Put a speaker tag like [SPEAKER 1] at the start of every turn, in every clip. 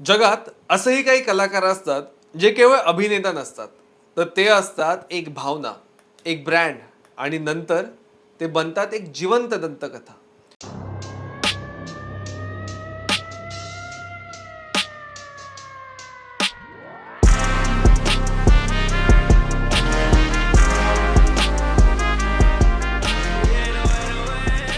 [SPEAKER 1] जगात असेही काही कलाकार असतात जे केवळ अभिनेता नसतात. तर ते असतात एक भावना एक ब्रँड आणि नंतर ते बनतात एक जिवंत दंतकथा.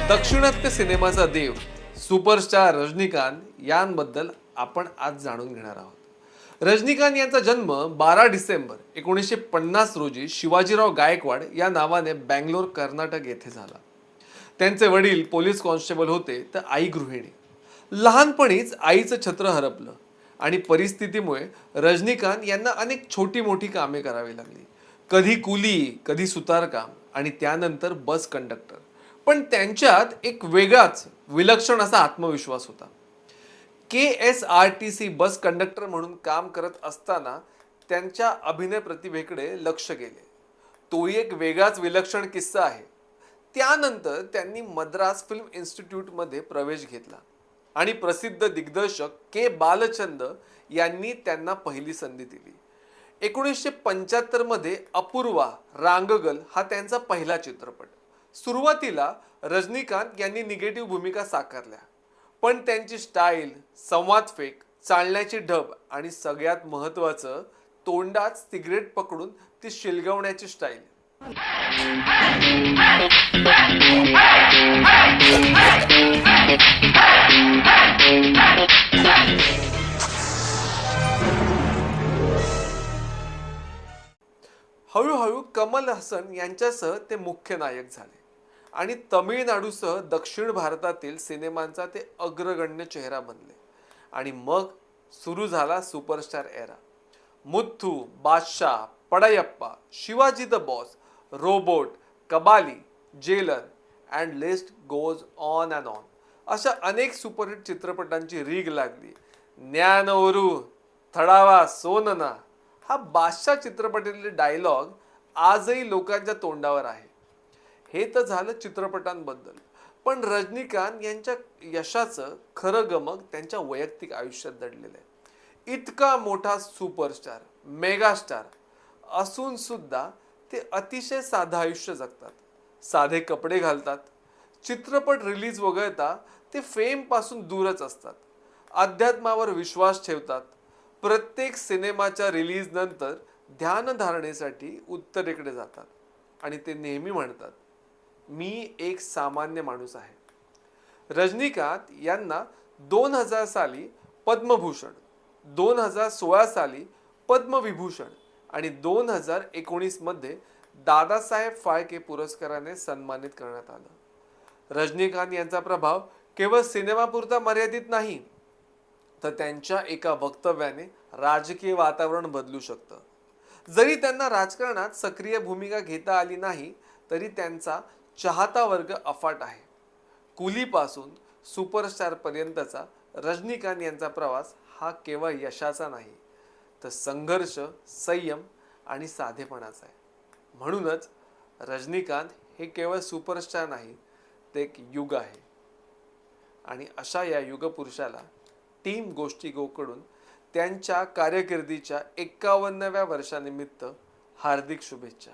[SPEAKER 1] दक्षिणात्य सिनेमाचा देव सुपरस्टार रजनीकांत यांबद्दल आपण आज जाणून घेणार आहोत. रजनीकांत यांचा जन्म बारा डिसेंबर एकोणीसशे पन्नास रोजी शिवाजीराव गायकवाड या नावाने बँगलोर कर्नाटक येथे झाला. त्यांचे वडील पोलीस कॉन्स्टेबल होते तर आई गृहिणी. लहानपणीच आईचं छत्र हरपलं आणि परिस्थितीमुळे रजनीकांत यांना अनेक छोटी मोठी कामे करावी लागली. कधी कुली कधी सुतारकाम आणि त्यानंतर बस कंडक्टर. पण त्यांच्यात एक वेगळाच विलक्षण असा आत्मविश्वास होता. K S R T C bus conductor म्हणून काम करत असताना त्यांच्या अभिनय प्रतिभेकडे लक्ष गेले. तोही एक वेगळाच विलक्षण किस्सा आहे. त्यानंतर त्यांनी मद्रास फिल्म इन्स्टिट्यूटमध्ये प्रवेश घेतला आणि प्रसिद्ध दिग्दर्शक के बालचंद यांनी त्यांना पहिली संधी दिली. एकोणीसशे पंच्याहत्तरमध्ये अपूर्वा रांगगल हा त्यांचा पहिला चित्रपट. सुरुवातीला रजनीकांत यांनी निगेटिव्ह भूमिका साकारल्या. पण त्यांची स्टाईल संवाद फेक चालण्याची ढब आणि सगळ्यात महत्त्वाचं तोंडात सिगरेट पकडून ती शिलगवण्याची स्टाईल. हळूहळू कमल हसन यांच्यासह ते मुख्य नायक झाले. आणि तमिळनाडूसह दक्षिण भारतातील सिनेमांचा ते अग्रगण्य चेहरा बनले. आणि मग सुरू झाला superstar era. Muthu Badshah Padayappa Sivaji the boss Robot Kabali Jailer and list goes on and on. अशा अनेक सुपरहिट चित्रपटांची रीग लागली. ज्ञानोरू थडावा सोनना हा बादशाह चित्रपटातील डायलॉग आजही लोकांच्या तोंडावर आहे. हे तर झालं चित्रपटांबद्दल. पण रजनीकांत यांच्या यशाचं खरं गमक त्यांच्या वैयक्तिक आयुष्यात दडलेलं आहे. इतका मोठा सुपरस्टार मेगास्टार असून सुद्धा ते अतिशय साधं आयुष्य जगतात. साधे कपडे घालतात. चित्रपट रिलीज वगळता ते फेमपासून दूरच असतात. अध्यात्मावर विश्वास ठेवतात. प्रत्येक सिनेमाच्या रिलीजनंतर ध्यानधारणेसाठी उत्तरेकडे जातात आणि ते नेहमी म्हणतात मी एक सामान्य माणूस आहे. रजनीकांत यांना दोन हजार साली पद्मभूषण दोन हजार सोळा साली पद्मविभूषण आणि दोन हजार एकोणीसमध्ये दादासाहेब फाळके पुरस्काराने सन्मानित करण्यात आलं. रजनीकांत यांचा प्रभाव केवळ सिनेमापुरता मर्यादित नाही तर त्यांच्या एका वक्तव्याने राजकीय वातावरण बदलू शकतं. जरी त्यांना राजकारणात सक्रिय भूमिका घेता आली नाही तरी त्यांचा चाहता वर्ग अफाट आहे. कुलीपासून सुपरस्टारपर्यंतचा रजनीकांत यांचा प्रवास हा केवळ यशाचा नाही तर संघर्ष संयम आणि साधेपणाचा आहे. म्हणूनच रजनीकांत हे केवळ सुपरस्टार नाही ते एक युग आहे. आणि अशा या युगपुरुषाला टीम गोष्टी गोकडून त्यांच्या कार्यकिर्दीच्या एक्कावन्नाव्या वर्षानिमित्त हार्दिक शुभेच्छा.